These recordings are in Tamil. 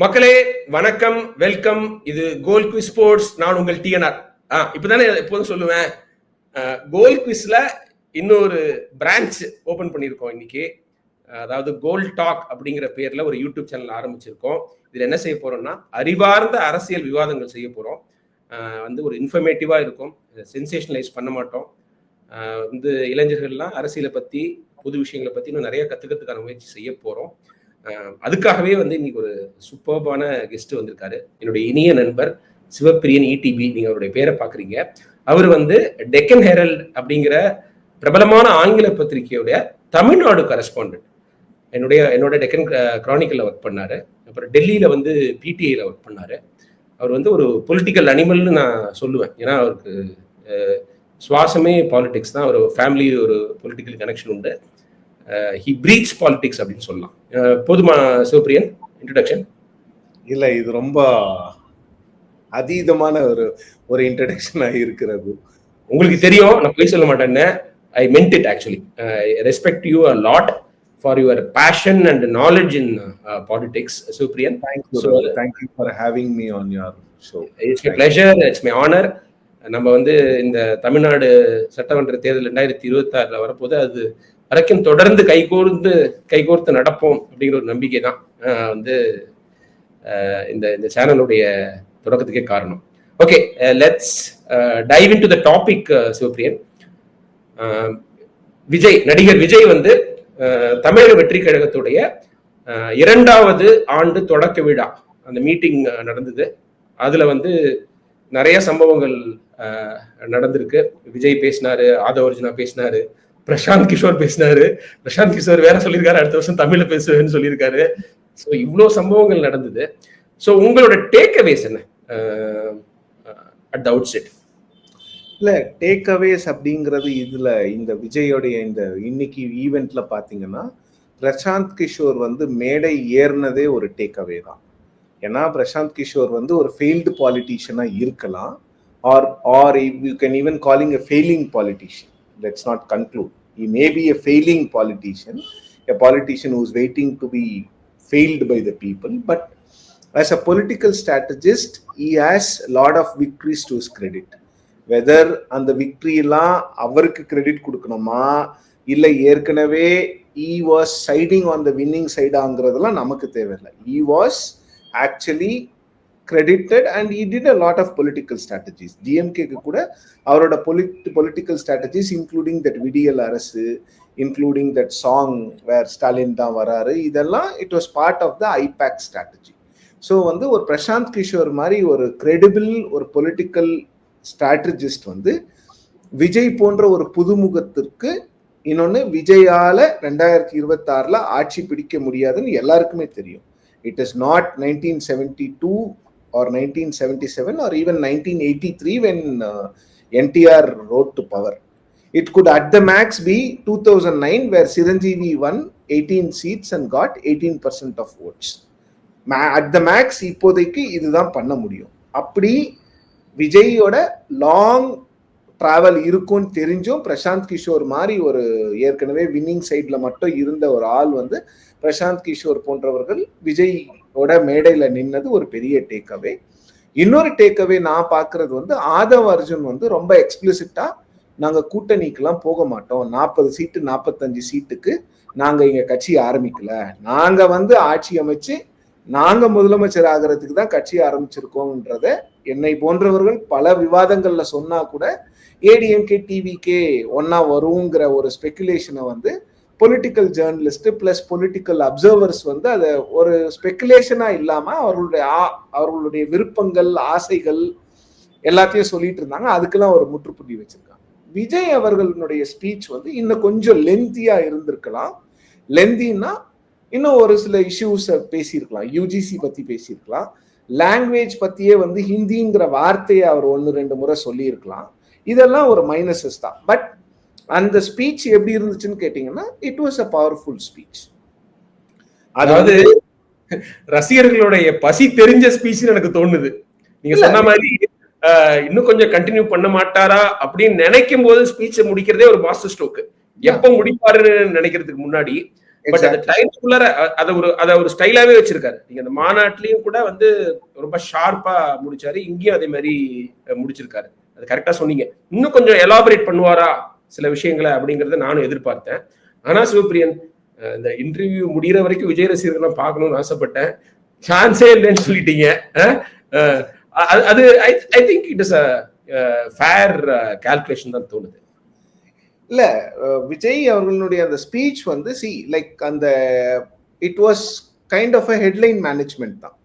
மக்களே வணக்கம் வெல்கம். இது கோல் குவிஸ் ஸ்போர்ட்ஸ். நான் உங்கள் டிஎன்ஆர். ஆ இப்போதானே எப்போதும் சொல்லுவேன். கோல் குவிஸ்ல இன்னொரு பிரான்ச் ஓபன் பண்ணியிருக்கோம் இன்னைக்கு. அதாவது கோல் டாக் அப்படிங்கிற பேர்ல ஒரு யூடியூப் சேனல் ஆரம்பிச்சிருக்கோம். இதுல என்ன செய்ய போறோம்னா அறிவார்ந்த அரசியல் விவாதங்கள் செய்ய போறோம். வந்து ஒரு இன்ஃபர்மேட்டிவா இருக்கும். சென்சேஷனலைஸ் பண்ண மாட்டோம். வந்து இளைஞர்கள்லாம் அரசியலை பத்தி புது விஷயங்களை பத்தி இன்னும் நிறைய கத்துக்கிறதுக்கான முயற்சி செய்ய போறோம். அதுக்காகவே வந்து இன்னைக்கு ஒரு சூப்பர்பான கெஸ்ட் வந்திருக்காரு. என்னுடைய இனிய நண்பர் சிவப்பிரியன் இடிபி நீங்க அவருடைய பேரை பாக்குறீங்க அவர் வந்து டெக்கன் ஹெரல்ட் அப்படிங்கிற பிரபலமான ஆங்கில பத்திரிகையுடைய தமிழ்நாடு கரஸ்பாண்டன்ட் என்னுடைய என்னோட டெக்கன் கிரானிக்கல்ல ஒர்க் பண்ணாரு. அப்புறம் டெல்லியில வந்து பிடிஐல ஒர்க் பண்ணாரு. அவர் வந்து ஒரு பொலிட்டிக்கல் அனிமல்னு நான் சொல்லுவேன். ஏன்னா அவருக்கு சுவாசமே பாலிடிக்ஸ் தான். ஒரு ஃபேமிலி ஒரு பொலிட்டிக்கல் கனெக்ஷன் உண்டு. ஹி பிரீச் பாலிடிக்ஸ் அப்படின்னு சொல்லலாம். போதுமா சிவபிரியன் இன்ட்ரடக்ஷன் இல்ல இது ரொம்ப அதீதமான ஒரு ஒரு இன்ட்ரடக்ஷனா இருக்கிறது. உங்களுக்கு தெரியும் நான் போய் சொல்ல மாட்டேன்னு. I meant it actually respect you a lot for your passion and knowledge in politics Sivapriyan thank you thank you for having me on your show it's my pleasure it's my honour நம்ம வந்து இந்த தமிழ்நாடு சட்டமன்ற தேர்தல் ரெண்டாயிரத்தி இருபத்தி ஆறுல வரப்போது அது வரைக்கும் தொடர்ந்து கைகோர்ந்து கைகோர்த்து நடப்போம் அப்படிங்கிற ஒரு நம்பிக்கை தான் வந்து இந்த இந்த சேனலுடைய தொடக்கத்துக்கே காரணம். Okay let's dive into the topic Sivapriyan Vijay நடிகர் விஜய் வந்து தமிழக வெற்றி கழகத்துடைய இரண்டாவது ஆண்டு தொடக்க விழா அந்த மீட்டிங் நடந்தது. அதுல வந்து நிறைய சம்பவங்கள் நடந்திருக்கு. விஜய் பேசினாரு ஆதவர்ஜுனா பேசினாரு. பிரசாந்த் கிஷோர் பேசினாரு. பிரசாந்த் கிஷோர் வேற சொல்லியிருக்காரு அடுத்த வருஷம் தமிழ்ல பேசுவேன்னு சொல்லியிருக்காரு. ஸோ இவ்வளோ சம்பவங்கள் நடந்தது. ஸோ உங்களோட டேக் அவேஸ் என்ன? அட் த அவுட் செட் இல்லை டேக் அவேஸ் அப்படிங்கிறது இதில் இந்த விஜயோடைய இந்த இன்னைக்கு ஈவெண்ட்ல பார்த்தீங்கன்னா பிரசாந்த் கிஷோர் வந்து மேடை ஏறினதே ஒரு டேக் அவே தான். ஏன்னா பிரசாந்த் கிஷோர் வந்து ஒரு ஃபெயில்டு பாலிட்டிஷியனாக இருக்கலாம். Or or you can even calling a failing politician let's not conclude he may be a failing politician a politician who's waiting to be failed by the people but as a political strategist he has a lot of victories to his credit whether அந்த விக்ட்ரியெல்லாம் அவருக்கு கிரெடிட் கொடுக்கணுமா இல்லை ஏற்கனவே he was siding on the winning சைடாங்கிறதெல்லாம் நமக்கு தேவையில்லை he was actually credited and he did a lot of political strategies. டிஎம்கேக்கு கூட அவரோட பொலிட் பொலிட்டிக்கல் ஸ்ட்ராட்டஜிஸ் இன்க்ளூடிங் தட் விடியல் அரசு including that song where Stalin தான் வராரு இதெல்லாம் it was part of the IPAC strategy so வந்து ஒரு பிரசாந்த் கிஷோர் மாதிரி ஒரு கிரெடிபிள் ஒரு பொலிட்டிக்கல் ஸ்ட்ராட்டஜிஸ்ட் வந்து விஜய் போன்ற ஒரு புதுமுகத்திற்கு இன்னொன்று விஜயால ரெண்டாயிரத்தி இருபத்தாறில் ஆட்சி பிடிக்க முடியாதுன்னு எல்லாருக்குமே தெரியும். It is not nineteen seventy two or nineteen seventy seven or even nineteen eighty three when NTR rode to power it could at the max be two thousand nine where Chiranjeevi won eighteen seats and got eighteen percent of votes at the max இப்போதைக்கு இதுதான் பண்ண முடியும். அப்படி விஜயோட லாங் ட்ராவல் இருக்கும்னு தெரிஞ்சும் பிரசாந்த் கிஷோர் மாதிரி ஒரு ஏற்கனவே வின்னிங் சைடில் மட்டும் இருந்த ஒரு ஆள் வந்து பிரசாந்த் கிஷோர் போன்றவர்கள் விஜய் ஓட மேடையில் நின்னது ஒரு பெரிய டேக்அவே இன்னொரு டேக்அவே நான் பாக்குறது வந்து ஆதவ் அர்ஜுன் வந்து ரொம்ப எக்ஸ்பிளிசிட்டா நாங்கள் கூட்டணிக்கெல்லாம் போக மாட்டோம். நாற்பது சீட்டு நாற்பத்தஞ்சு சீட்டுக்கு நாங்கள் இங்கே கட்சி ஆரம்பிக்கல. நாங்கள் வந்து ஆட்சி அமைச்சு நாங்க முதலமைச்சர் ஆகிறதுக்கு தான் கட்சி ஆரம்பிச்சிருக்கோம்ன்றத என்னை போன்றவர்கள் பல விவாதங்கள்ல சொன்னா கூட ஏடிஎம்கே டிவிகே ஒன்னா வருங்கிற ஒரு ஸ்பெக்குலேஷனை வந்து political journalist plus political observers வந்து அதை ஒரு ஸ்பெக்குலேஷனாக இல்லாம அவர்களுடைய ஆ- அவர்களுடைய விருப்பங்கள் ஆசைகள் எல்லாத்தையும் சொல்லிட்டு இருந்தாங்க. அதுக்கெல்லாம் ஒரு முற்றுப்புள்ளி வச்சிருக்காங்க. விஜய் அவர்களுடைய ஸ்பீச் வந்து இன்னும் கொஞ்சம் லென்த்தியா இருந்திருக்கலாம். லென்த்தின்னா இன்னும் ஒரு சில இஷ்யூஸை பேசியிருக்கலாம். யூஜிசி பத்தி பேசியிருக்கலாம். லாங்குவேஜ் பத்தியே வந்து ஹிந்திங்கிற வார்த்தையை அவர் ஒன்று ரெண்டு முறை சொல்லியிருக்கலாம். இதெல்லாம் ஒரு மைனஸஸ் தான். பட் அந்த ஸ்பீச் எப்படி இருந்துச்சுன்னு கேட்டிங்கன்னா it was a powerful speech அதாவது ரசிகர்களுடைய பசி தெரிஞ்ச ஸ்பீச் எனக்கு தோணுது. நீங்க. சொன்ன மாதிரி இன்னும் கொஞ்சம் கண்டினியூ பண்ண மாட்டாரா அப்படின்னு நினைக்கும் போது ஸ்பீச்சை முடிக்கிறதே ஒரு மாஸ்டர் ஸ்ட்ரோக் எப்ப முடிப்பாருன்னு நினைக்கிறதுக்கு முன்னாடி பட் அந்த டைம்குள்ளார அத ஒரு அத ஒரு ஸ்டைலாவே வச்சிருக்காரு. நீங்க அந்த மாநாட்டிலையும் கூட வந்து ரொம்ப ஷார்ப்பா முடிச்சாரு. இங்கேயும் அதே மாதிரி முடிச்சிருக்காரு. அது கரெக்டா சொன்னீங்க. இன்னும் கொஞ்சம் எலாபரேட் பண்ணுவாரா சில விஷயங்களை அப்படிங்கிறத நானும் எதிர்பார்த்தேன். ஆனால் சிவபிரியன் இந்த இன்டர்வியூ முடிகிற வரைக்கும் விஜய் ரசிகர்கள்லாம் பார்க்கணும்னு ஆசைப்பட்டேன். சான்ஸே இல்லைன்னு சொல்லிட்டீங்க. அது- அது I think it is a fair calculation தான் தோணுது. இல்லை விஜய் அவர்களுடைய அந்த ஸ்பீச் வந்து சி லைக் அந்த it was kind of a headline management தான்.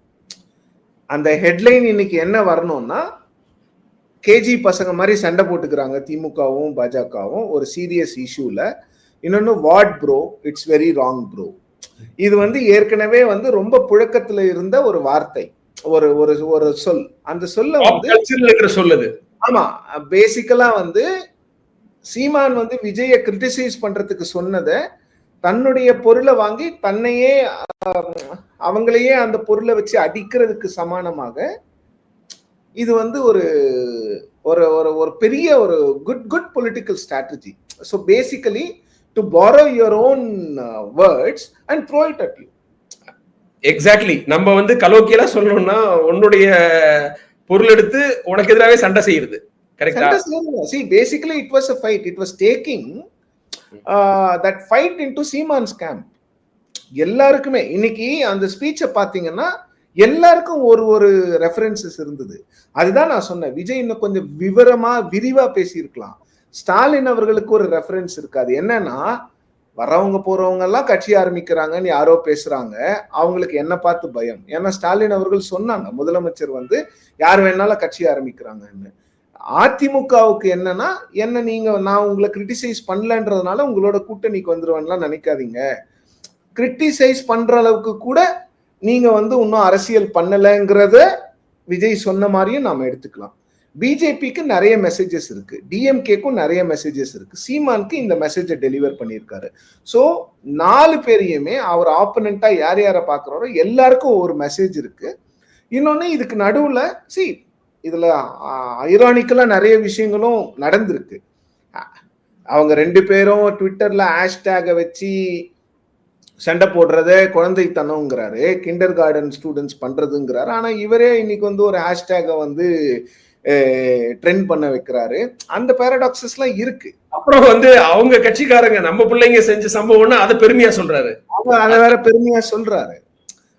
அந்த ஹெட்லைன் இன்னைக்கு என்ன வரணும்னா கேஜி பசங்க மாதிரி சண்டை போட்டுக்கிறாங்க திமுகவும் பாஜகவும் ஒரு சீரியஸ் இஷ்யூல இன்னொன்னு what bro it's very wrong bro இது வந்து ஏற்கனவே வந்து ரொம்ப புழக்கத்துல இருந்த ஒரு வார்த்தை. ஒரு ஒரு ஒரு சொல். அந்த சொல்ல வந்து சொல்லுது ஆமா. பேசிக்கலா வந்து சீமான் வந்து விஜய கிரிட்டிசைஸ் பண்றதுக்கு சொன்னதை தன்னுடைய பொருளை வாங்கி தன்னையே அவங்களையே அந்த பொருளை வச்சு அடிக்கிறதுக்கு சமானமாக இது வந்து ஒரு ஒரு ஒரு ஒரு பெரிய ஒரு good good political strategy so basically to borrow your own words and throw it at you exactly நம்ம வந்து கலோக்கியலா சொல்லணும்னா உன்னுடைய பொருள் எடுத்து உனக்கு எதிராகவே சண்டை செய்யுது கரெக்டா See, basically, it was a fight. It was taking uh, that fight into Seaman's camp. எல்லாருக்குமே இன்னைக்கு அந்த ஸ்பீச்சை பார்த்தீங்கன்னா எல்லாருக்கும் ஒரு ஒரு ரெஃபரன்சஸ் இருந்தது. அதுதான் நான் சொன்னேன். விஜய் இன்னும் கொஞ்சம் விவரமா விரிவா பேசியிருக்கலாம். ஸ்டாலின் அவர்களுக்கு ஒரு ரெஃபரன்ஸ் இருக்காது. என்னன்னா வரவங்க போறவங்க எல்லாம் கட்சி ஆரம்பிக்கிறாங்கன்னு யாரோ பேசுறாங்க. அவங்களுக்கு என்ன பார்த்து பயம். ஏன்னா ஸ்டாலின் அவர்கள் சொன்னாங்க முதலமைச்சர் வந்து யார் வேணாலும் கட்சி ஆரம்பிக்கிறாங்கன்னு. அதிமுகவுக்கு என்னன்னா என்ன நீங்க நான் உங்களை கிரிட்டிசைஸ் பண்ணலன்றதுனால உங்களோட கூட்டணிக்கு வந்துருவேன்லாம் நினைக்காதீங்க. கிரிட்டிசைஸ் பண்ற அளவுக்கு கூட நீங்க வந்து இன்னும் அரசியல் பண்ணலைங்கிறத விஜய் சொன்ன மாதிரியும் நாம எடுத்துக்கலாம். பிஜேபிக்கு நிறைய மெசேஜஸ் இருக்கு. டிஎம்கேக்கும் நிறைய மெசேஜஸ் இருக்கு. சீமானுக்கு இந்த மெசேஜை டெலிவர் பண்ணியிருக்காரு. ஸோ நாலு பேரையுமே அவர் ஆப்பனண்டா யார் யாரை பார்க்குறாரோ எல்லாருக்கும் ஒரு மெசேஜ் இருக்கு. இன்னொன்று இதுக்கு நடுவில் சி இதில் ஐரானிக்கலாக நிறைய விஷயங்களும் நடந்திருக்கு. அவங்க ரெண்டு பேரும் ட்விட்டரில் ஹேஷ்டேகை வச்சு சண்டை போடுறதே குழந்தைத்தனம்ங்கிறாரு. கிண்டர் கார்டன் ஸ்டூடெண்ட்ஸ் பண்றதுங்கிறாரு. ஆனா இவரே இன்னைக்கு வந்து ஒரு ஹேஷ்டேக வந்து ட்ரெண்ட் பண்ண வைக்கிறாரு. அந்த பேரடாக்சஸ்லாம் இருக்கு. அப்புறம் வந்து அவங்க கட்சிக்காரங்க நம்ம பிள்ளைங்க செஞ்ச சம்பவம்னா அதை பெருமையா சொல்றாரு. அதை வேற பெருமையா சொல்றாரு.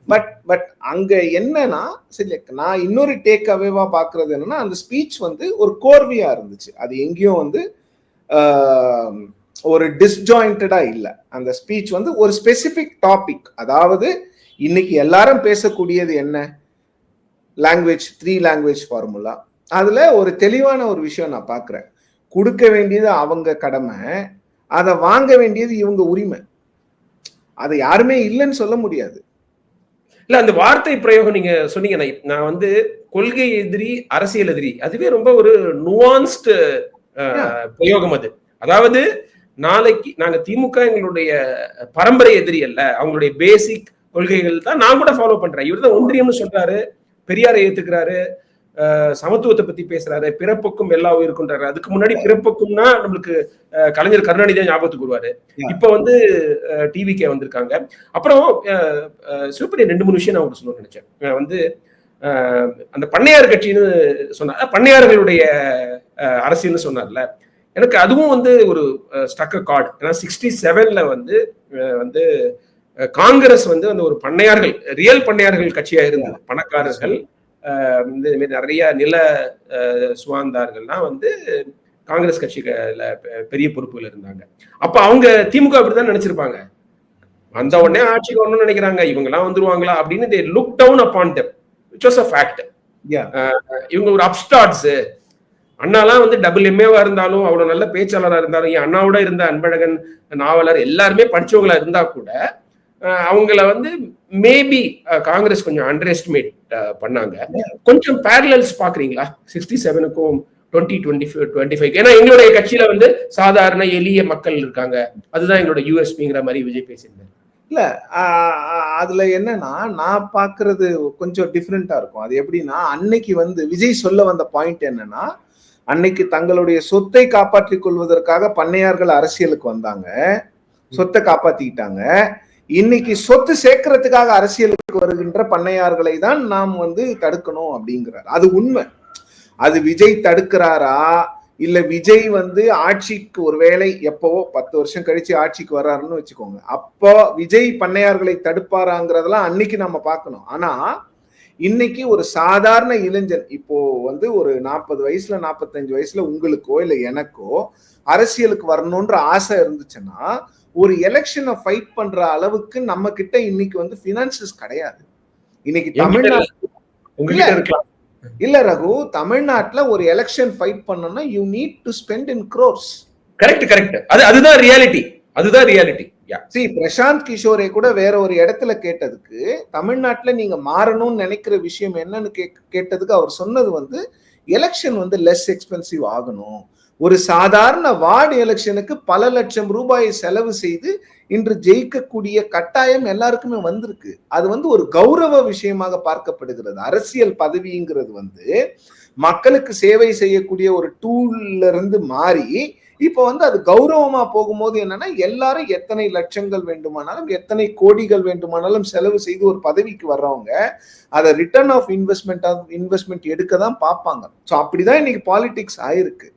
பட் பட் அங்க என்னன்னா சரி நான் இன்னொரு டேக் அவேவா பாக்குறது என்னன்னா அந்த ஸ்பீச் வந்து ஒரு கோர்வையா இருந்துச்சு. அது எங்கேயும் வந்து ஆஹ், ஒரு டிஸ்ஜாயிண்டடா இல்ல. அந்த ஸ்பீச் வந்து ஒரு ஸ்பெசிபிக் டாபிக் அதாவது இன்னைக்கு எல்லாரும் பேசக்கூடியது என்ன? லாங்குவேஜ் த்ரீ லாங்குவேஜ் ஃபார்முலா அதுல ஒரு தெளிவான ஒரு விஷயம் நான் பாக்குறேன். கொடுக்க வேண்டியது அவங்க கடமை அதை வாங்க வேண்டியது இவங்க உரிமை. அதை யாருமே இல்லைன்னு சொல்ல முடியாது. இல்ல அந்த வார்த்தை பிரயோகம் நீங்க சொன்னீங்க. நான் வந்து கொள்கை எதிரி அரசியல் எதிரி. அதுவே ரொம்ப ஒரு நுவான்ஸ்டு பிரயோகம் அது. அதாவது நாளைக்கு நாங்க திமுக எங்களுடைய பரம்பரை எதிரி அல்ல. அவங்களுடைய பேசிக் கொள்கைகள் தான் நான் கூட ஃபாலோ பண்றேன். இவர் தான் ஒன்றியம்னு சொல்றாரு பெரியாரை ஏத்துக்கிறாரு சமத்துவத்தை பத்தி பேசுறாரு பிறப்புக்கும் எல்லா உயிருக்குன்றாரு அதுக்கு முன்னாடி பிறப்புக்கும்னா நம்மளுக்கு கலைஞர் கருணாநிதி தான் ஞாபகத்துக்கு வருவாரு. இப்ப வந்து டிவிக்கே வந்திருக்காங்க. அப்புறம் சிவப்பிரியன் ரெண்டு மூணு விஷயம் நான் உங்களுக்கு சொல்லணும்னு நினைச்சேன். வந்து அந்த பண்ணையார் கட்சின்னு சொன்னார். பண்ணையார்களுடைய அரசியல்னு சொன்னார்ல. எனக்கு அதுவும் வந்து ஒரு ஸ்டக்க கார்டு ஏன்னா சிக்ஸ்டி செவன்ல வந்து வந்து காங்கிரஸ் வந்து அந்த ஒரு பண்ணையார்கள் ரியல் பண்ணையார்கள் கட்சியா இருந்தது. பணக்காரர்கள் இந்த மாதிரி நிறைய நில சுவாந்தார்கள்லாம் வந்து காங்கிரஸ் கட்சியில பெ- பெரிய பொறுப்புகள் இருந்தாங்க. அப்ப அவங்க திமுக அப்படிதான் நினைச்சிருப்பாங்க. வந்த உடனே ஆட்சிக்கு வரணும்னு நினைக்கிறாங்க. இவங்க எல்லாம் வந்துருவாங்களா அப்படின்னு they look down upon them which was a fact. இவங்க ஒரு அப்ஸ்டார்ட்ஸ் அண்ணாலாம் வந்து டபுள் எம்ஏவா இருந்தாலும் அவ்வளவு நல்ல பேச்சாளராக இருந்தாலும் என் அண்ணாவோட இருந்த அன்பழகன் நாவலர் எல்லாருமே படிச்சவங்களா இருந்தா கூட அவங்கள வந்து மேபி காங்கிரஸ் கொஞ்சம் அண்டர் எஸ்டிமேட் பண்ணாங்க. கொஞ்சம் பேரலல்ஸ் பாக்குறீங்களா சிக்ஸ்டி செவனுக்கும் டுவெண்ட்டி டுவெண்ட்டி டுவெண்ட்டி ஃபைவ் ஏன்னா எங்களுடைய கட்சியில வந்து சாதாரண எளிய மக்கள் இருக்காங்க. அதுதான் எங்களோட யூஎஸ்பிங்கிற மாதிரி விஜய் பேசியிருந்தார். இல்ல அதுல என்னன்னா நான் பாக்குறது கொஞ்சம் டிஃப்ரெண்டா இருக்கும். அது எப்படின்னா அன்னைக்கு வந்து விஜய் சொல்ல வந்த பாயிண்ட் என்னன்னா அன்னைக்கு தங்களுடைய சொத்தை காப்பாற்றிக் கொள்வதற்காக பண்ணையார்கள் அரசியலுக்கு வந்தாங்க. சொத்தை காப்பாத்திக்கிட்டாங்க. இன்னைக்கு சொத்து சேர்க்கறதுக்காக அரசியலுக்கு வருகின்ற பண்ணையார்களை தான் நாம் வந்து தடுக்கணும் அப்படிங்கிறார். அது உண்மை. அது விஜய் தடுக்கிறாரா? இல்ல விஜய் வந்து ஆட்சிக்கு ஒருவேளை எப்பவோ பத்து வருஷம் கழிச்சு ஆட்சிக்கு வர்றாருன்னு வச்சுக்கோங்க. அப்போ விஜய் பண்ணையார்களை தடுப்பாராங்கிறதெல்லாம் அன்னைக்கு நம்ம பார்க்கணும். ஆனா இன்னைக்கு ஒரு சாதாரண இளைஞன் இப்போ வந்து ஒரு நாற்பது வயசுல நாற்பத்தஞ்சு வயசுல உங்களுக்கோ இல்ல எனக்கோ அரசியலுக்கு வரணும்ன்ற ஆசை இருந்துச்சுன்னா ஒரு எலெக்ஷனை ஃபைட் பண்ற அளவுக்கு நம்ம கிட்ட இன்னைக்கு வந்து பினான்சஸ் கிடையாது. இன்னைக்கு தமிழ்நாடு இல்ல. ரகு தமிழ்நாட்டுல ஒரு எலெக்ஷன் ஃபைட் பண்ணணும்னா you need to spend in crores correct correct அது அதுதான் ரியாலிட்டி அதுதான் ரியாலிட்டி சி பிரசாந்த் கிஷோரை கூட வேற ஒரு இடத்துல கேட்டதுக்கு தமிழ்நாட்டுல நீங்க மாறணும்னு நினைக்கிற விஷயம் என்னன்னு கே- கேட்டதுக்கு அவர் சொன்னது வந்து எலெக்ஷன் வந்து லெஸ் எக்ஸ்பென்சிவ் ஆகணும். ஒரு சாதாரண வார்டு எலெக்ஷனுக்கு பல லட்சம் ரூபாயை செலவு செய்து இன்று ஜெயிக்கக்கூடிய கட்டாயம் எல்லாருக்குமே வந்திருக்கு. அது வந்து ஒரு கௌரவ விஷயமாக பார்க்கப்படுகிறது. அரசியல் பதவிங்கிறது வந்து மக்களுக்கு சேவை செய்யக்கூடிய ஒரு டூல்ல இருந்து மாறி இப்போ வந்து அது கௌரவமா போகும்போது என்னன்னா எல்லாரும் எத்தனை லட்சங்கள் வேண்டுமானாலும் எத்தனை கோடிகள் வேண்டுமானாலும் செலவு செய்து ஒரு பதவிக்கு வர்றவங்க அதை ரிட்டர்ன் ஆஃப் இன்வெஸ்ட்மெண்ட் இன்வெஸ்ட்மெண்ட் எடுக்க தான் பார்ப்பாங்க. ஸோ அப்படிதான் இன்னைக்கு பாலிடிக்ஸ் ஆயிருக்கு.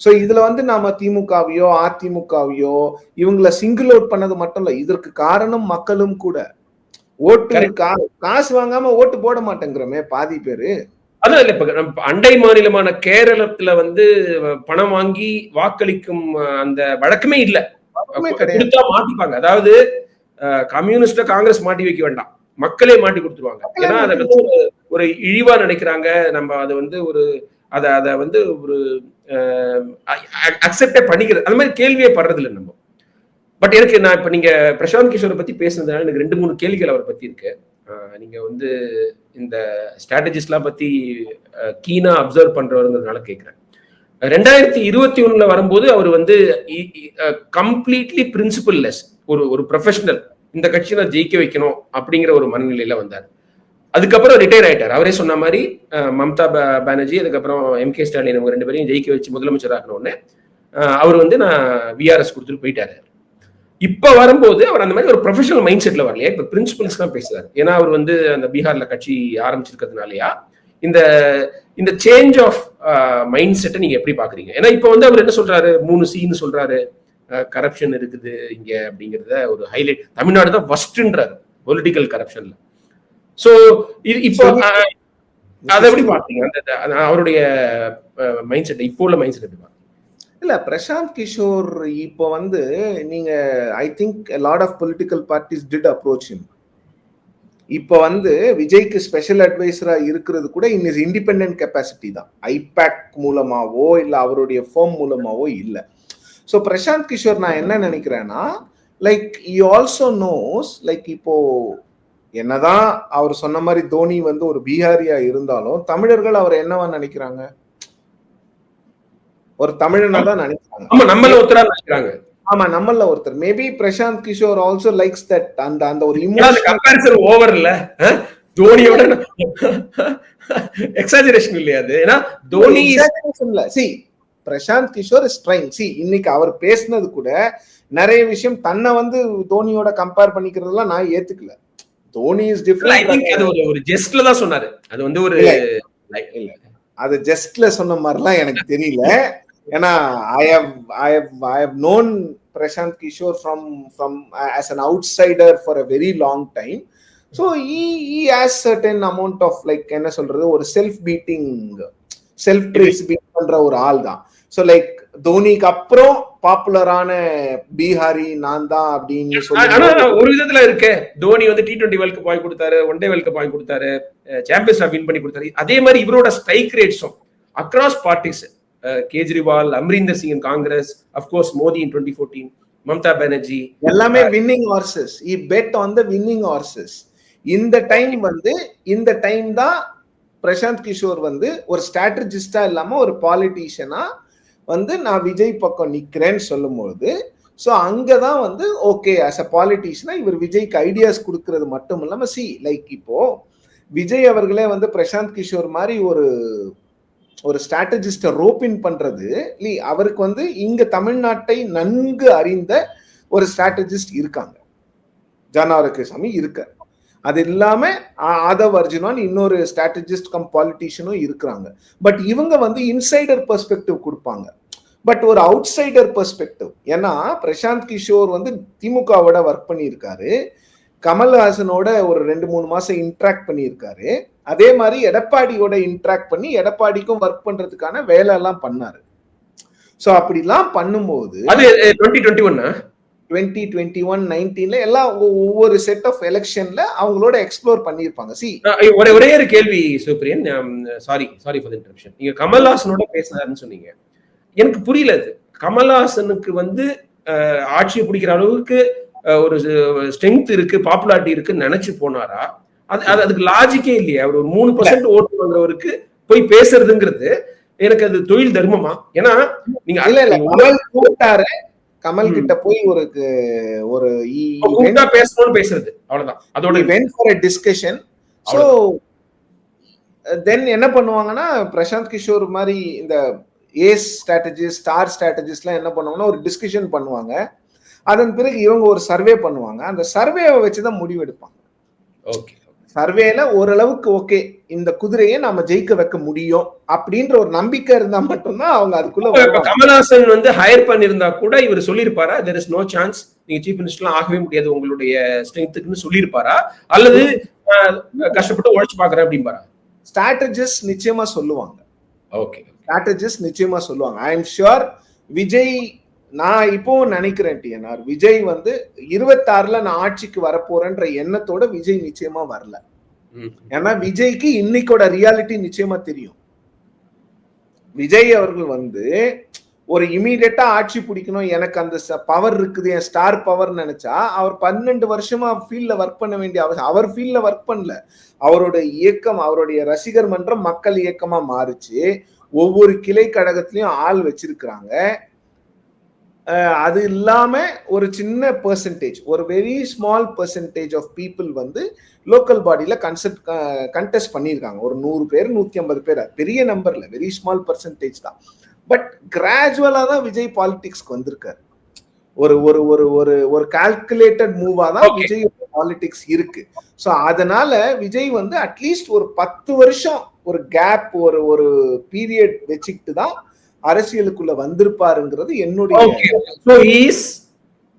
ஸோ இதுல வந்து நாம திமுகவையோ அதிமுகவையோ இவங்கள சிங்கிள் அவுட் பண்ணது மட்டும் இல்ல இதற்கு காரணம் மக்களும் கூட. ஓட்டு காசு வாங்காம ஓட்டு போட மாட்டேங்கிறோமே பாதி பேரு. அதான் இப்ப அண்டை மாநிலமான கேரளத்துல வந்து பணம் வாங்கி வாக்களிக்கும் அந்த வழக்கமே இல்ல. கொடுத்தா மாட்டிப்பாங்க. அதாவது கம்யூனிஸ்ட காங்கிரஸ் மாட்டி வைக்க வேண்டாம். மக்களே மாட்டி கொடுத்துருவாங்க. ஏன்னா அதை வந்து ஒரு- ஒரு இழிவா நினைக்கிறாங்க. நம்ம அதை வந்து ஒரு அதை அதை வந்து ஒரு அக்செப்டே பண்ணிக்கிறது அந்த மாதிரி கேள்வியே படுறது இல்லை நம்ம. பட் எனக்கு நான் இப்ப நீங்க பிரசாந்த் கிஷோரை பத்தி பேசுனதுனால எனக்கு ரெண்டு மூணு கேள்விகள் அவரை பத்தி இருக்கு. நீங்க வந்து இந்த ஸ்ட்ராட்டஜிஸ்ட்லாம் பத்தி கீனா அப்சர்வ் பண்றவருங்கிறதுனால கேட்கிறேன் ரெண்டாயிரத்தி இருபத்தி ஒண்ணுல வரும்போது அவர் வந்து கம்ப்ளீட்லி பிரின்சிபல் லெஸ் ஒரு ஒரு ப்ரொஃபஷனல் இந்த கட்சியை நான் ஜெயிக்க வைக்கணும் அப்படிங்கிற ஒரு மனநிலையில வந்தார். அதுக்கப்புறம் ரிட்டையர் ஆயிட்டார். அவரே சொன்ன மாதிரி மம்தா பா- பானர்ஜி அதுக்கப்புறம் எம் கே ஸ்டாலின் அவங்க ரெண்டு பேரையும் ஜெயிக்க வச்சு முதலமைச்சர் ஆகணும்னு அவர் வந்து நான் விஆர்எஸ் கொடுத்துட்டு போயிட்டாரு. இப்ப வரும்போது அவர் அந்த மாதிரி ஒரு ப்ரொஃபஷனல் மைண்ட் செட்ல வரலையா? இப்ப பிரின்சிபல்ஸ் தான் பேசுறாரு. ஏன்னா அவர் வந்து அந்த பீகார்ல கட்சி ஆரம்பிச்சிருக்கிறதுனாலயா? இந்த இந்த சேஞ்ச் ஆஃப் மைண்ட் செட்டை நீங்க எப்படி பாக்குறீங்க? ஏன்னா இப்ப வந்து அவர் என்ன சொல்றாரு? மூணு சீன்னு சொல்றாரு. கரப்ஷன் இருக்குது இங்க அப்படிங்கறத ஒரு ஹைலைட் தமிழ்நாடு தான் ஃபர்ஸ்ட்ன்றாரு பொலிட்டிக்கல் கரப்ஷன்ல சோ இது இப்போ அதை எப்படி பாத்தீங்க அந்த அவருடைய மைண்ட் செட் இப்போ உள்ள மைண்ட் செட் எப்படி இல்ல பிரசாந்த் கிஷோர் இப்போ வந்து நீங்க I think lot of political parties did approach him இப்போ வந்து விஜய்க்கு ஸ்பெஷல் அட்வைசரா இருக்கிறது கூட இன் இஸ் இண்டிபெண்ட் கெப்பாசிட்டி தான். ஐபேக் மூலமாவோ இல்ல அவருடைய ஃபோம் மூலமாவோ இல்ல. ஸோ பிரசாந்த் கிஷோர் நான் என்ன நினைக்கிறேன்னா like he also knows like இப்போ என்னதான் அவர் சொன்ன மாதிரி தோனி வந்து ஒரு பீகாரியா இருந்தாலும் தமிழர்கள் அவர் என்னவா நினைக்கிறாங்க? ஒரு தமிழனா தான் நினைக்கிறாங்க. ஆமா நம்மள ஒருத்தரா நினைக்கிறாங்க. ஆமா நம்மள ஒருத்தர். Maybe Prashant Kishore also likes that அந்த அந்த ஒரு கம்பேரிசன் ஓவர் இல்ல? தோனியோட எக்ஸாஜரேஷன் இல்லையா அது? ஏன்னா தோனி இல்ல. See Prashant Kishore is trying see இன்னைக்கு அவர் பேசினது கூட நிறைய விஷயம் தன்னை வந்து தோனியோட கம்பேர் பண்ணிக்கிறதெல்லாம் நான் ஏத்துக்கல. தோனி இஸ் டிஃபரெண்ட் அது ஒரு ஒரு ஜெஸ்ட்ல தான் சொன்னாரு. அது வந்து ஒரு இல்ல. அது ஜஸ்ட்ல சொன்ன மாதிரிலாம் எனக்கு தெரியல. ஏன்னா I have I have I have known Prashant Kishore from from as an outsider for a very long time so he has certain amount of like என்ன சொல்றது ஒரு self beating self trace beat பண்ற ஒரு ஆள் தான். ஸோ லைக் தோனிக்கு அப்புறம் பாப்புலரான பீகாரி நான் தான் அப்படின்னு சொல்லி ஒரு விதத்துல இருக்கு. தோனி வந்து டி டுவெண்டி வேர்ல்ட் கப் வாங்கி கொடுத்தாரு ஒன் டே வேர்ல்ட் கப் வாங்கி கொடுத்தாரு சாம்பியன்ஸ் வின் பண்ணி கொடுத்தாரு. அதே மாதிரி இவரோட strike ரேட்ஸும் across parties Kejriwal Amarinder Singh Congress of course Modi in twenty fourteen Mamata Banerjee. எல்லாமே winning horses he bet on the winning horses இந்த டைம் வந்து இந்த டைம் தான் பிரசாந்த் கிஷோர் வந்து ஒரு ஸ்ட்ராட்டஜிஸ்டா இல்லாம ஒரு பாலிட்டிஷியனா வந்து நான் விஜய் பக்கம் நிக்கிறேன்னு சொல்லும்போது ஸோ அங்கதான் வந்து ஓகே அஸ் அ பாலிட்டிஷியனா இவர் விஜய்க்கு ஐடியாஸ் கொடுக்கறது மட்டும் இல்லாம சி லைக் இப்போ விஜய் அவர்களே வந்து பிரசாந்த் கிஷோர் மாதிரி ஒரு ஒரு ஸ்ட்ராட்டஜிஸ்டை ரோப்பின் பண்றது இல்ல அவருக்கு வந்து இங்க தமிழ்நாட்டை நன்கு அறிந்த ஒரு ஸ்ட்ராட்டஜிஸ்ட் இருக்காங்க. ஜான் ஆரோக்கியசாமி இருக்கார். அது இல்லாம ஆதவ் அர்ஜுனான் இன்னொரு ஸ்ட்ராட்டஜிஸ்ட் கம் பாலிட்டிஷியனும் இருக்கிறாங்க. பட் இவங்க வந்து இன்சைடர் பெர்ஸ்பெக்டிவ் கொடுப்பாங்க. பட் ஒரு அவுட் சைடர் பெர்ஸ்பெக்டிவ் ஏன்னா பிரசாந்த் கிஷோர் வந்து திமுகவோட ஒர்க் பண்ணியிருக்காரு. கமல்ஹாசனோட ஒரு ரெண்டு மூணு மாசம் இன்ட்ராக்ட் பண்ணியிருக்காரு. அதே மாதிரி எடப்பாடியோட இன்ட்ராக்ட் பண்ணி எடப்பாடிக்கும் ஒர்க் பண்றதுக்கான வேலை எல்லாம் பண்ணாரு. சோ அப்படிலாம் பண்ணும்போது அது டுவெண்ட்டி டுவெண்ட்டி ஒன்னா டுவெண்ட்டி டுவெண்ட்டி ஒன் நைன்டீன்ல எல்லாம் ஒவ்வொரு செட் ஆஃப் எலெக்ஷன்ல அவங்களோட எக்ஸ்ப்ளோர் பண்ணியிருப்பாங்க. சி ஒரே ஒரே ஒரு கேள்வி Sivapriyan sorry sorry for interruption நீங்க கமல்ஹாசனோட பேசுனாருன்னு சொன்னீங்க. எனக்கு புரியல அது. கமல்ஹாசனுக்கு வந்து ஆட்சியை பிடிக்கிற அளவுக்கு ஒரு ஸ்ட்ரென்த் இருக்கு பாப்புலாரிட்டி இருக்குன்னு நினைச்சு போனாரா? அது அது அதுக்கு லாஜிக்கே இல்லையா. அவர் ஒரு மூணு பர்சன்ட் ஓட்டு வாங்குறவருக்கு போய் பேசுறதுங்கிறது எனக்கு அது தொழில் தர்மமா? ஏன்னா நீங்க இல்ல கமல் கூப்பிட்டாரு. கமல் கிட்ட போய் ஒரு ஒரு பேசணும்னு பேசுறது. அவ்வளவுதான். அதோட when for a discussion so then என்ன பண்ணுவாங்கன்னா பிரசாந்த் கிஷோர் மாதிரி இந்த ஏஸ் ஸ்ட்ராட்டஜிஸ்ட் ஸ்டார் ஸ்ட்ராட்டஜிஸ்ட்லாம் என்ன பண்ணுவாங்கன்னா ஒரு டிஸ்கஷன் பண்ணுவாங்க. அதன் பிறகு இவங்க ஒரு சர்வே பண்ணுவாங்க. அந்த சர்வேவை வச்சுதான் முடிவெடுப்பாங்க. ஓகே. சர்வேல ஓரளவுக்கு ஓகே. இந்த குதிரையை நாம ஜெயிக்க வைக்க முடியும் அப்படின்ற ஒரு நம்பிக்கை இருந்தா மட்டும்தான் அவங்க அதுக்குள்ள. கமல்ஹாசன் வந்து ஹையர் பண்ணிருந்தா கூட இவர் சொல்லியிருப்பாரா? தெர் இஸ் நோ சான்ஸ் நீங்க சீஃப் மினிஸ்டர்லாம் ஆகவே முடியாது உங்களுடைய ஸ்ட்ரென்த்துக்குன்னு சொல்லியிருப்பாரா? அல்லது கஷ்டப்பட்டு உழைச்சு பாக்குறேன் அப்படிம்பாரா? ஸ்ட்ராட்டஜிஸ்ட் நிச்சயமா சொல்லுவாங்க. ஓகே ஸ்ட்ராட்டஜிஸ்ட் நிச்சயமா சொல்லுவாங்க. ஐ எம் ஷுர் விஜய் நான் இப்பவும் நினைக்கிறேன் டிஎன்ஆர். விஜய் வந்து இருபத்தாறுல நான் ஆட்சிக்கு வரப்போறேன்ற எண்ணத்தோட விஜய் நிச்சயமா வரல. ஏன்னா விஜய்க்கு இன்னைக்கோட ரியாலிட்டி நிச்சயமா தெரியும். விஜய் அவர்கள் வந்து ஒரு இமீடியட்டா ஆட்சி பிடிக்கணும் எனக்கு அந்த பவர் இருக்குது என் ஸ்டார் பவர் நினைச்சா அவர் பன்னெண்டு வருஷமா ஃபீல்ட்ல ஒர்க் பண்ண வேண்டிய அவசியம் அவர் ஃபீல்ட்ல ஒர்க் பண்ணல. அவரோட இயக்கம் அவருடைய ரசிகர் மன்றம் மக்கள் இயக்கமா மாறுச்சு. ஒவ்வொரு கிளை கழகத்திலயும் ஆள் வச்சிருக்கிறாங்க. அது இல்லாம ஒரு சின்ன பெர்சன்டேஜ் ஒரு very small percentage of people வந்து லோக்கல் பாடியில கன்செப்ட் கண்டெஸ்ட் பண்ணியிருக்காங்க. ஒரு நூறு பேர் நூத்தி ஐம்பது பேர். பெரிய நம்பர்ல வெரி ஸ்மால் பெர்சன்டேஜ் தான். பட் கிராஜுவலா தான் விஜய் பாலிடிக்ஸ்க்கு வந்திருக்காரு. ஒரு ஒரு ஒரு ஒரு ஒரு கால்குலேட்டட் மூவா தான். விஜய் பாலிடிக்ஸ் இருக்கு. சோ அதனால விஜய் வந்து அட்லீஸ்ட் ஒரு பத்து வருஷம் ஒரு கேப் ஒரு ஒரு பீரியட் வச்சுக்கிட்டு தான் அரசியலுக்குள்ள வந்திருப்பாருங்கிறது என்னுடைய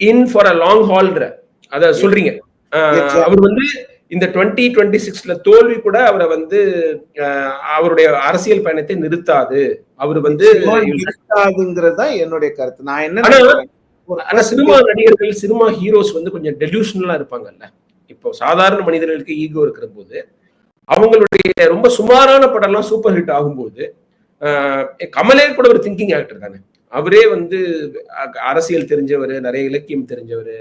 இன் ஃபார் அ லாங் ஹால்ன்ற அத சொல்றீங்க. அவர் வந்து இந்த டுவெண்ட்டி டுவெண்ட்டி சிக்ஸ்ல தோல்வி கூட அவரை வந்து அவருடைய அரசியல் பயணத்தை நிறுத்தாது. அவர் வந்து தான் என்னுடைய கருத்து. நான் என்ன ஆனா- சினிமா நடிகர்கள் சினிமா ஹீரோஸ் வந்து கொஞ்சம் டெலியூஷனலா இருப்பாங்கல்ல. இப்போ சாதாரண மனிதர்களுக்கு ஈகோ இருக்கிற போது அவங்களுடைய ரொம்ப சுமாரான படம்லாம் சூப்பர் ஹிட் ஆகும்போது கமலே கூட ஒரு திங்கிங் ஆக்டர் தானே. அவரே வந்து அரசியல் தெரிஞ்சவர் நிறைய இலக்கியம் தெரிஞ்சவர்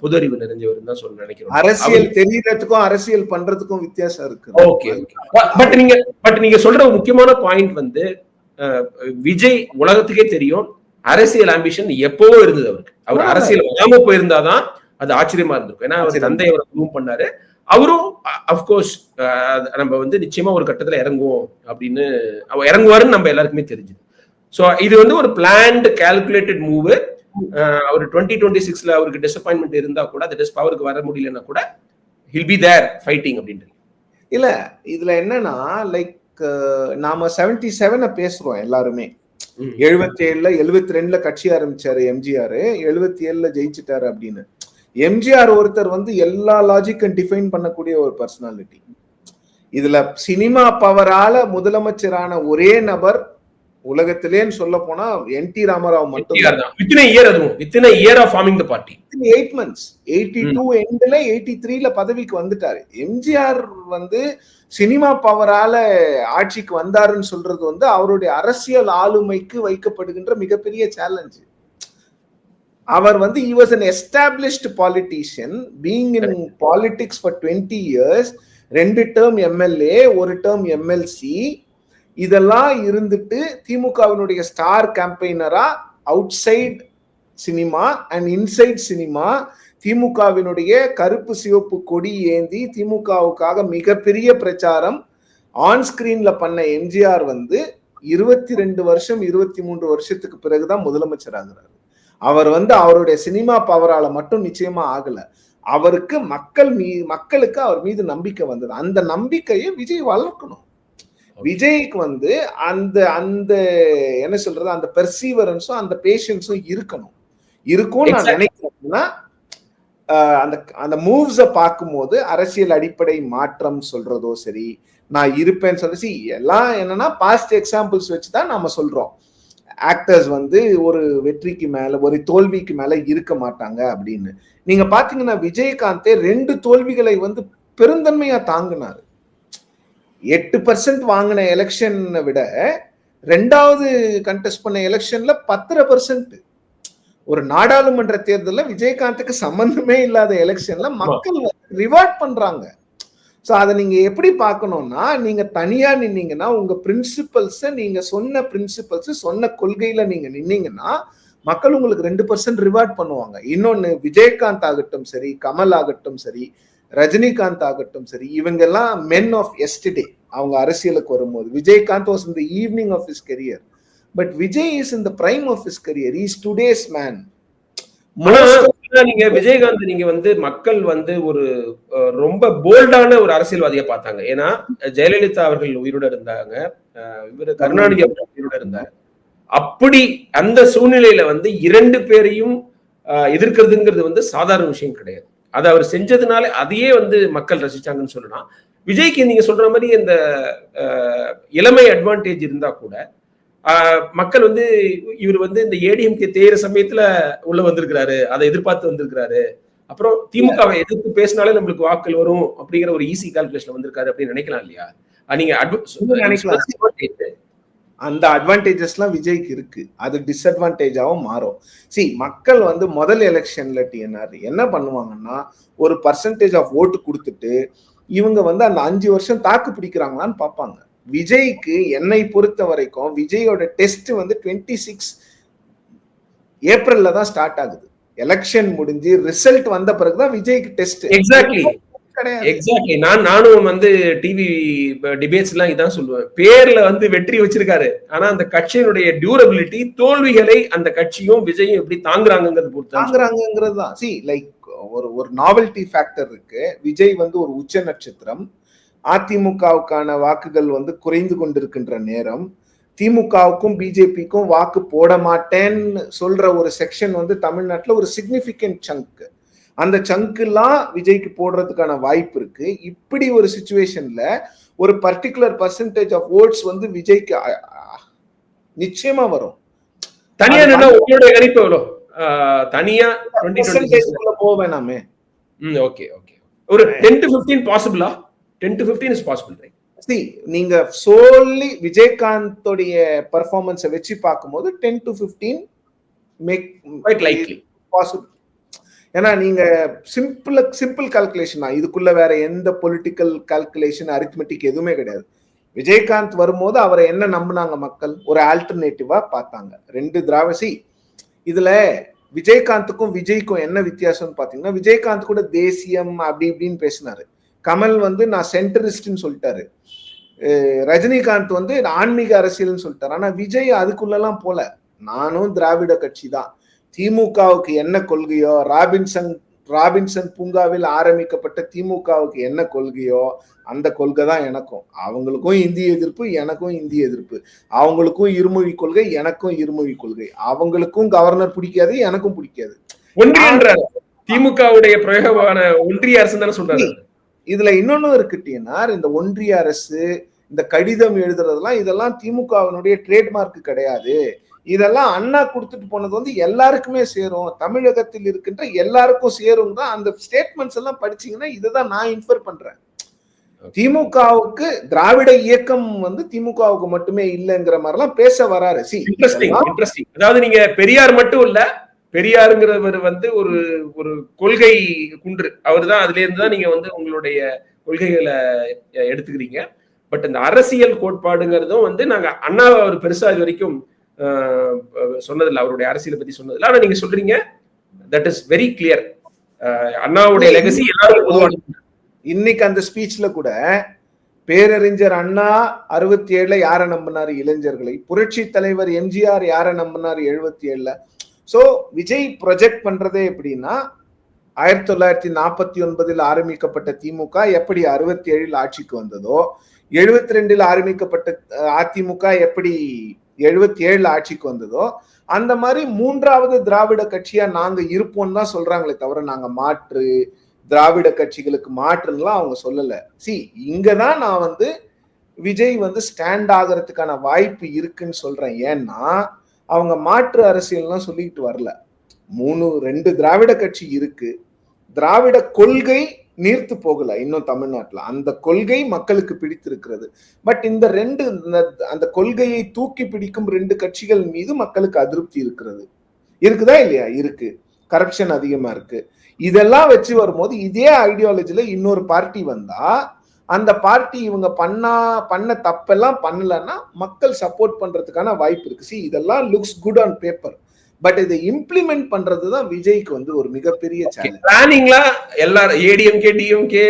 புது அறிவு நிறைஞ்சவர் தான் சொல்ல நினைக்கிறோம். அரசியல் தெரியறதுக்கும் அரசியல் பண்றதுக்கும் வித்தியாசம் இருக்கு. ஓகே பட் நீங்க பட் நீங்க சொல்ற முக்கியமான பாயிண்ட் வந்து விஜய் உலகத்துக்கே தெரியும் அரசியல் ஆம்பிஷன் எப்பவோ இருந்தது அவருக்கு. அவர். அரசியல் வராம போயிருந்தாதான் அது ஆச்சரியமா இருந்திருக்கும். ஏன்னா அவர். தந்தை அவரை பண்ணாரு. அவரும் அப்கோர்ஸ் நம்ம வந்து நிச்சயமா ஒரு கட்டத்துல இறங்குவோம் அப்படின்னு அவர் இறங்குவாருன்னு நம்ம எல்லாருக்குமே தெரிஞ்சுது. சோ இது வந்து ஒரு பிளான்டு கால்குலேட்டட் மூவ் அவர் டுவெண்ட்டி டுவெண்ட்டி சிக்ஸ்ல அவருக்கு டிசப்பாயின்மெண்ட் இருந்தா கூட அந்த டிஸ் பவருக்கு வர முடியலன்னா கூட ஹில் பி தேர் ஃபைட்டிங் அப்படின்றது. இல்ல இதுல என்னன்னா லைக் நாம செவன்டி செவனை பேசுறோம் எல்லாருமே. எழுபத்தி ஏழுல எழுபத்தி ரெண்டுல கட்சி ஆரம்பிச்சாரு எம்ஜிஆர் எழுபத்தி ஏழுல ஜெயிச்சிட்டாரு அப்படின்னு. எம்ஜிஆர் ஒருத்தர் வந்து எல்லா லாஜிக்கும் டிஃபைன் பண்ணக்கூடிய ஒரு பர்சனாலிட்டி இதுல சினிமா பவரால முதலமைச்சரான ஒரே நபர் உலகத்திலேன்னு சொல்ல போனா என் டி ராமராவ் மட்டும் NTR தான். வித்தின் இயர் அதுவும். Within year of forming the party eight months eighty two எண்ட்ல எயிட்டி த்ரீல பதவிக்கு வந்துட்டாரு. எம்ஜிஆர் வந்து சினிமா பவரால ஆட்சிக்கு வந்தாருன்னு சொல்றது வந்து அவருடைய அரசியல் ஆளுமைக்கு வைக்கப்படுகின்ற மிகப்பெரிய சேலஞ்சு அவர் வந்து he was an established politician being in politics for 20 years ரெண்டு டேர்ம் எம்எல்ஏ ஒரு டேர்ம் எம்எல்சி இதெல்லாம் இருந்துட்டு திமுகவினுடைய star கேம்பெயினரா outside cinema and inside cinema திமுகவினுடைய கருப்பு சிவப்பு கொடி ஏந்தி திமுகவுக்காக மிகப்பெரிய பிரச்சாரம் ஆன் ஸ்கிரீன்ல பண்ண எம்ஜிஆர் வந்து இருபத்தி ரெண்டு வருஷம் இருபத்தி மூன்று வருஷத்துக்கு பிறகுதான் முதலமைச்சர் ஆகுறாரு. அவர் வந்து அவருடைய சினிமா பவரால மட்டும் நிச்சயமா ஆகல. அவருக்கு மக்கள் மீ மக்களுக்கு அவர் மீது நம்பிக்கை வந்தது. அந்த நம்பிக்கையை விஜய் வளர்க்கணும். விஜய்க்கு வந்து அந்த அந்த என்ன சொல்றது அந்த பெர்சீவரன்ஸும் அந்த பேஷன்ஸும் இருக்கணும். இருக்கும்னு நான். நினைக்கிறேன்னா அந்த அந்த மூவ்ஸை பார்க்கும்போது அரசியல் அடிப்படை மாற்றம் சொல்றதோ சரி நான் இருப்பேன்னு சொல்லி எல்லாம் என்னன்னா பாஸ்ட் எக்ஸாம்பிள்ஸ் வச்சு தான் நாம சொல்றோம். ஆக்டர்ஸ் வந்து ஒரு வெற்றிக்கு மேல ஒரு தோல்விக்கு மேல இருக்க மாட்டாங்க அப்படின்னு. நீங்க பாத்தீங்கன்னா விஜயகாந்தே ரெண்டு தோல்விகளை வந்து பெருந்தன்மையா தாங்கினாரு. எட்டு பர்சன்ட் வாங்கின எலெக்ஷனை விட ரெண்டாவது கண்டெஸ்ட் பண்ண எலெக்ஷன்ல பத்தரை பர்சன்ட் ஒரு நாடாளுமன்ற தேர்தலில் விஜயகாந்துக்கு சம்பந்தமே இல்லாத எலெக்ஷன்ல மக்கள் ரிவார்ட் பண்றாங்க. ஸோ அதை நீங்க எப்படி பார்க்கணும்னா நீங்க தனியா நின்னீங்கன்னா உங்க பிரின்சிபல்ஸை நீங்க சொன்ன பிரின்சிபல்ஸ் சொன்ன கொள்கையில நீங்க நின்னீங்கன்னா மக்கள் உங்களுக்கு ரெண்டு பர்சன்ட் ரிவார்ட் பண்ணுவாங்க. இன்னொன்னு விஜயகாந்த் ஆகட்டும் சரி கமல் ஆகட்டும் சரி ரஜினிகாந்த் ஆகட்டும் சரி இவங்க எல்லாம் மென் ஆஃப் எஸ்டே அவங்க அரசியலுக்கு வரும்போது. Vijayakanth was in the evening of his career but Vijay is in the prime of his career is today's man ஆனா, நீங்க விஜயகாந்த் நீங்க வந்து மக்கள் வந்து ஒரு ரொம்ப போல்டான ஒரு அரசியல்வாதியை பார்த்தாங்க. ஏன்னா ஜெயலலிதா அவர்கள் உயிரோட இருந்தாங்க. இவர் கருணாநிதி அவர்கள் உயிரோட இருந்தார். அப்படி அந்த சூழ்நிலையில வந்து இரண்டு பேரையும் எதிர்க்கிறதுங்கிறது வந்து சாதாரண விஷயம் கிடையாது. அதை அவர் செஞ்சதுனால அதையே வந்து மக்கள் ரசிச்சாங்கன்னு சொல்லலாம். விஜய்க்கு நீங்க சொல்ற மாதிரி இந்த இளமை அட்வான்டேஜ் இருந்தா கூட மக்கள் வந்து இவர் வந்து இந்த ஏடிஎம்கே தேயிற சமயத்துல உள்ள வந்திருக்கிறாரு. அதை எதிர்பார்த்து வந்திருக்கிறாரு. அப்புறம் திமுகவை எதிர்த்து பேசினாலே நம்மளுக்கு வாக்கள் வரும் அப்படிங்கிற ஒரு ஈஸி கால்குலேஷன் வந்திருக்காரு அப்படின்னு நினைக்கலாம் இல்லையா? நீங்க. அந்த அட்வான்டேஜஸ்லாம் விஜய்க்கு இருக்கு. அது டிஸ்அட்வான்டேஜாவும் மாறும். சி மக்கள் வந்து முதல் எலெக்ஷன்ல டிஎன்ஆர் என்ன பண்ணுவாங்கன்னா ஒரு பர்சன்டேஜ் ஆஃப் ஓட்டு கொடுத்துட்டு இவங்க வந்து அந்த அஞ்சு வருஷம் தாக்கு பிடிக்கிறாங்களான்னு பார்ப்பாங்க. விஜய்க்கு என்னை பொறுத்த வரைக்கும் விஜயோட டெஸ்ட் வந்து டுவெண்ட்டி சிக்ஸ் ஏப்ரல்ல தான் ஸ்டார்ட் ஆகுது. எலெக்ஷன் முடிஞ்சு ரிசல்ட் வந்த பிறகுதான் விஜய்க்கு டெஸ்ட் எக்ஸாக்ட்லி எக்ஸாக்ட்லி நான் நானும் வந்து டிவி டிபேட்ஸ் எல்லாம் இதான் சொல்லுவேன். பேர்ல வந்து வெற்றி வச்சிருக்காரு. ஆனா அந்த கட்சியினுடைய டியூரபிலிட்டி தோல்விகளை அந்த கட்சியும் விஜயும் எப்படி தாங்குறாங்கிறது பொறுத்து தாங்குறாங்கிறது தான் சி லைக் ஒரு ஒரு நாவல்டி ஃபேக்டர் இருக்கு. விஜய் வந்து ஒரு உச்ச நட்சத்திரம். அதிமுகவுக்கான வாக்குகள் வந்து குறைந்து கொண்டிருக்கின்ற நேரம் திமுகவுக்கும் பிஜேபிக்கும் வாக்கு போட மாட்டேன்னு சொல்ற ஒரு செக்ஷன் வந்து தமிழ்நாட்டுல ஒரு சிக்னிபிகண்ட் சங்க் அந்த சங்குலாம் விஜய்க்கு போடுறதுக்கான வாய்ப்பு இருக்கு. இப்படி ஒரு சுச்சுவேஷன்ல ஒரு பர்டிகுலர் பர்சன்டேஜ் ஆஃப் ஓட்ஸ் வந்து விஜய்க்கு நிச்சயமா வரும். தனியா உங்களுடைய கணிப்பு எவ்வளோ தனியா போக வேணாமே. ம் ஓகே ஓகே ஒரு ten to fifteen பாசிபிளா ten to fifteen is possible right see நீங்க சோல்லி விஜயகாந்தோடைய பர்ஃபார்மன்ஸை வச்சு பார்க்கும்போது ten to fifteen make quite likely possible ஏன்னா நீங்க சிம்பிள் சிம்பிள் கால்குலேஷன் தான். இதுக்குள்ள வேற எந்த பொலிட்டிக்கல் கால்குலேஷன் அரித்மெட்டிக் எதுவுமே கிடையாது. விஜயகாந்த் வரும்போது அவரை என்ன நம்பினாங்க மக்கள்? ஒரு ஆல்டர்னேட்டிவா பார்த்தாங்க. ரெண்டு திராவசி இதுல விஜயகாந்துக்கும் விஜய்க்கும் என்ன வித்தியாசம்னு பாத்தீங்கன்னா விஜயகாந்த் கூட தேசியம் அப்படி இப்படின்னு பேசினாரு. கமல் வந்து நான் சென்டரிஸ்ட்னு சொல்லிட்டாரு. ரஜினிகாந்த் வந்து ஆன்மீக அரசியல்னு சொல்லிட்டாரு. ஆனா விஜய் அதுக்குள்ளெல்லாம் போல. நானும் திராவிட கட்சி தான் திமுகவுக்கு என்ன கொள்கையோ ராபின்சன் ராபின்சன் பூங்காவில் ஆரம்பிக்கப்பட்ட திமுகவுக்கு என்ன கொள்கையோ அந்த கொள்கை தான் எனக்கும். அவங்களுக்கும் இந்திய எதிர்ப்பு எனக்கும் இந்திய எதிர்ப்பு. அவங்களுக்கும் இருமொழி கொள்கை எனக்கும் இருமொழி கொள்கை. அவங்களுக்கும் கவர்னர் பிடிக்காது எனக்கும் பிடிக்காது. ஒன்றியன்றார். திமுகவுடைய பிரயோகமான ஒன்றிய அரசு தானே சொல்றாரு. இதுல இன்னொன்னு இருக்கு டிஎன்ஆர் இந்த ஒன்றிய அரசு இந்த கடிதம் எழுதுறதெல்லாம் இதெல்லாம் திமுகவினுடைய ட்ரேட்மார்க் கிடையாது. இதெல்லாம் அண்ணா கொடுத்துட்டு போனது வந்து எல்லாருக்குமே சேரும். தமிழகத்தில் இருக்கின்ற எல்லாருக்கும் சேரும் தான். அந்த ஸ்டேட்மெண்ட்ஸ் எல்லாம் படிச்சீங்கன்னா இதுதான் நான் இன்ஃபர் பண்றேன். திமுகவுக்கு திராவிட இயக்கம் வந்து திமுகவுக்கு மட்டுமே இல்லைங்கிற மாதிரிலாம் பேச வராரு. சி இன்ட்ரெஸ்டிங் இன்ட்ரெஸ்டிங் அதாவது நீங்க பெரியார் மட்டும் இல்ல பெரியாருங்கிறவர் வந்து ஒரு ஒரு கொள்கை குன்று. அவர் தான் அதுல இருந்து தான் நீங்க வந்து உங்களுடைய கொள்கைகளை எடுத்துக்கிறீங்க. பட் இந்த அரசியல் கோட்பாடுங்கிறதும் வந்து நாங்க அண்ணாவை அவர் பெருசா இது வரைக்கும் ஆஹ், சொன்னதில்லை. அவருடைய அரசியலை பத்தி சொன்னதில்லை. ஆனா நீங்க சொல்றீங்க தட் இஸ் வெரி கிளியர் அண்ணாவுடைய லெகசி எல்லாரும் பொதுவான இன்னைக்கு அந்த ஸ்பீச்ல கூட பேரறிஞர் அண்ணா அறுபத்தி ஏழுல யாரை நம்பினாரு? இளைஞர்களை. புரட்சி தலைவர் எம்ஜிஆர் யாரை நம்பினாரு? எழுபத்தி ஏழுல ஸோ விஜய் ப்ரொஜெக்ட் பண்றதே எப்படின்னா ஆயிரத்தி தொள்ளாயிரத்தி நாற்பத்தி ஒன்பதில் ஆரம்பிக்கப்பட்ட திமுக எப்படி அறுபத்தி ஏழில் ஆட்சிக்கு வந்ததோ எழுபத்தி ரெண்டில் ஆரம்பிக்கப்பட்ட அதிமுக எப்படி எழுபத்தி ஏழுல ஆட்சிக்கு வந்ததோ அந்த மாதிரி மூன்றாவது திராவிட கட்சியா நாங்க இருப்போம் தான் சொல்றாங்களே தவிர நாங்க மாற்று திராவிட கட்சிகளுக்கு மாற்றுன்னுலாம் அவங்க சொல்லல. சி இங்கதான் நான் வந்து விஜய் வந்து ஸ்டாண்ட் ஆகிறதுக்கான வாய்ப்பு இருக்குன்னு சொல்றேன். ஏன்னா அவங்க மாற்று அரசியல்லாம் சொல்லிக்கிட்டு வரல. மூணு ரெண்டு திராவிட கட்சி இருக்கு. திராவிட கொள்கை நீர்த்து போகல இன்னும் தமிழ்நாட்டில். அந்த கொள்கை மக்களுக்கு பிடித்திருக்கிறது. பட் இந்த ரெண்டு இந்த- அந்த கொள்கையை தூக்கி பிடிக்கும் ரெண்டு கட்சிகள் மீது மக்களுக்கு அதிருப்தி இருக்கிறது. இருக்குதா இல்லையா? இருக்கு. கரப்ஷன் அதிகமா இருக்கு. இதெல்லாம் வச்சு வரும்போது இதே ஐடியாலஜில இன்னொரு பார்ட்டி வந்தா அந்த பார்ட்டி இவங்க பண்ணா பண்ண தப்பெல்லாம் பண்ணலன்னா மக்கள் சப்போர்ட் பண்றதுக்கான வாய்ப்பு இருக்கு. சி இதெல்லாம் looks good on paper but இதை இம்ப்ளிமெண்ட் பண்றது தான் விஜய்க்கு வந்து ஒரு மிகப்பெரிய சேலஞ்ச் பிளானிங்ல எல்லாரும் ஏடிஎம்கே டிஎம்கே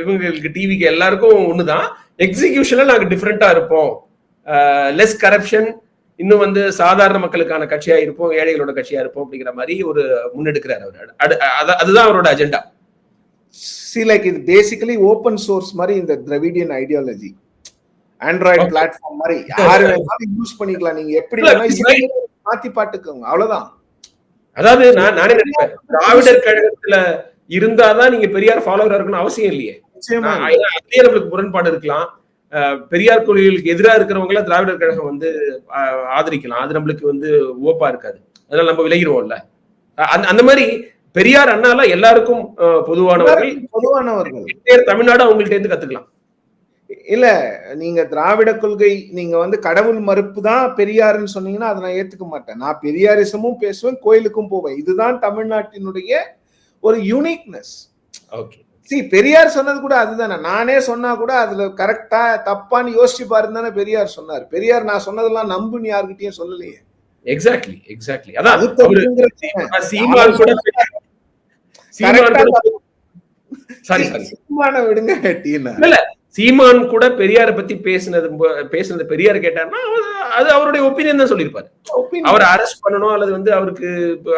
இவங்களுக்கு டிவிக்கு எல்லாருக்கும் ஒண்ணுதான். எக்ஸிகியூஷன்ல நாங்க டிஃப்ரெண்டா இருப்போம். லெஸ் கரப்ஷன் இன்னும் வந்து சாதாரண மக்களுக்கான கட்சியா இருப்போம் ஏழைகளோட கட்சியா இருப்போம் அப்படிங்கிற மாதிரி ஒரு முன்னெடுக்கிறார் அவர். அதுதான் அவரோட அஜெண்டா சி லைக் இது பேசிக்கலி ஓப்பன் சோர்ஸ் மாதிரி இந்த திராவிடியன் ஐடியாலஜி ஆண்ட்ராய்டு. பிளாட்ஃபார்ம் மாதிரி. யாரு வேணாலும் யூஸ் பண்ணிக்கலாம். நீங்க எப்படி மாத்தி பாட்டுக்கோங்க அவ்வளவுதான். அதாவது நான் நானே நினைப்பேன். திராவிடர் கழகத்துல இருந்தாதான் நீங்க பெரியார் ஃபாலோவரா இருக்கணும் அவசியம் இல்லையே. அதுலயே நம்மளுக்கு முரண்பாடு இருக்கலாம். பெரியார் கொள்கைகளுக்கு எதிராக இருக்கிறவங்கள திராவிடர் கழகம் வந்து ஆதரிக்கலாம். அது நம்மளுக்கு வந்து ஓப்பா இருக்காது. அதனால நம்ம விலகிடுவோம்ல. அந்த மாதிரி பெரியார் அண்ணால எல்லாருக்கும் பொதுவானவர்கள் பொதுவானவர்கள். தமிழ்நாடு அவங்கள்ட்ட இருந்து கத்துக்கலாம். இல்ல நீங்க திராவிட கொள்கை நீங்க வந்து கடவுள் மறுப்பு தான் பெரியாருன்னு சொன்னீங்கன்னா அதை நான் ஏத்துக்க மாட்டேன். நான் பெரியாரிசமும் பேசுவேன் கோயிலுக்கும் போவேன். இதுதான் தமிழ்நாட்டினுடைய ஒரு யூனிக்னஸ் ஓகே சி பெரியார் சொன்னது கூட அதுதானே. நானே சொன்னா கூட அதுல கரெக்டா தப்பான்னு யோசிச்சு பாருன்னு தானே பெரியார் சொன்னார். பெரியார் நான் சொன்னதெல்லாம் நம்புன்னு யார்கிட்டயும் சொல்லலையே. எக்ஸாக்ட்லி எக்ஸாக்ட்லி அதான் சீமான் கூட சீமான் correct ஆ கூட சாரி விடுங்க இல்ல சீமான் கூட பெரியார பத்தி பேசினது பேசினது பெரியார் கேட்டாருன்னா அது- அவருடைய ஒப்பீனியன் தான் சொல்லியிருப்பாரு. அவரை அரெஸ்ட் பண்ணணும் அல்லது வந்து அவருக்கு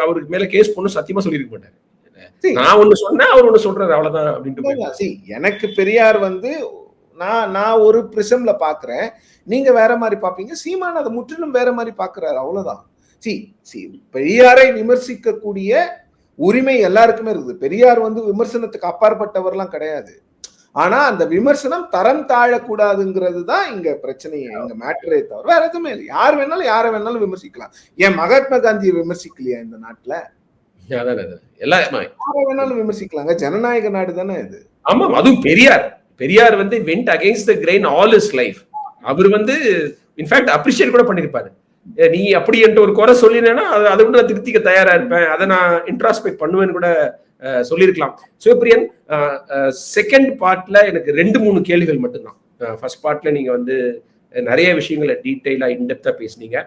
அவருக்கு மேல கேஸ் பண்ணணும் சத்தியமா சொல்லியிருக்க மாட்டாரு. நான் ஒண்ணு சொன்னேன் அவர் ஒண்ணு சொல்றாரு அவ்வளவுதான் அப்படின்ட்டு எனக்கு பெரியார் வந்து நான் நான் ஒரு பிரிசம்ல பாக்குறேன். நீங்க வேற மாதிரி பாப்பீங்க. சீமான் அதை முற்றிலும் வேற மாதிரி பாக்குறாரு அவ்வளவுதான். சி சி பெரியாரை விமர்சிக்கக்கூடிய உரிமை எல்லாருக்குமே இருக்குது. பெரியார் வந்து விமர்சனத்துக்கு அப்பாற்பட்டவர்லாம் கிடையாது. ஆனா அந்த விமர்சனம் தரம் தாழக்கூடாதுங்கிறது தான் இங்க பிரச்சனையே இங்க மேட்டரே தவிர வேற எதுவுமே இல்லை. யார் வேணாலும் யாரை வேணாலும் விமர்சிக்கலாம். ஏன் மகாத்மா காந்தியை விமர்சிக்கலையா இந்த நாட்டுல? வேணாலும் விமர்சிக்கலாங்க. ஜனநாயக நாடு தானே இது ஆமா அதுவும் பெரியார். பெரியார் வந்து went against the grain all his life அவர் வந்து இன்ஃபேக்ட் அப்ரிஷியேட் கூட பண்ணிருப்பாரு. நீ அப்படி என்கிட்ட ஒரு குறை சொல்லினேன்னா அது அதை விட நான் திருத்திக்க தயாரா இருப்பேன். அதை நான் இன்ட்ராஸ்பெக்ட் பண்ணுவேன்னு கூட சொல்லியிருக்கலாம். சிவபிரியன் செகண்ட் பார்ட்ல எனக்கு ரெண்டு மூணு கேள்விகள் மட்டும்தான். ஃபர்ஸ்ட் பார்ட்ல நீங்க வந்து நிறைய விஷயங்களை டீட்டெயிலா இன்டெப்தா பேசுனீங்க.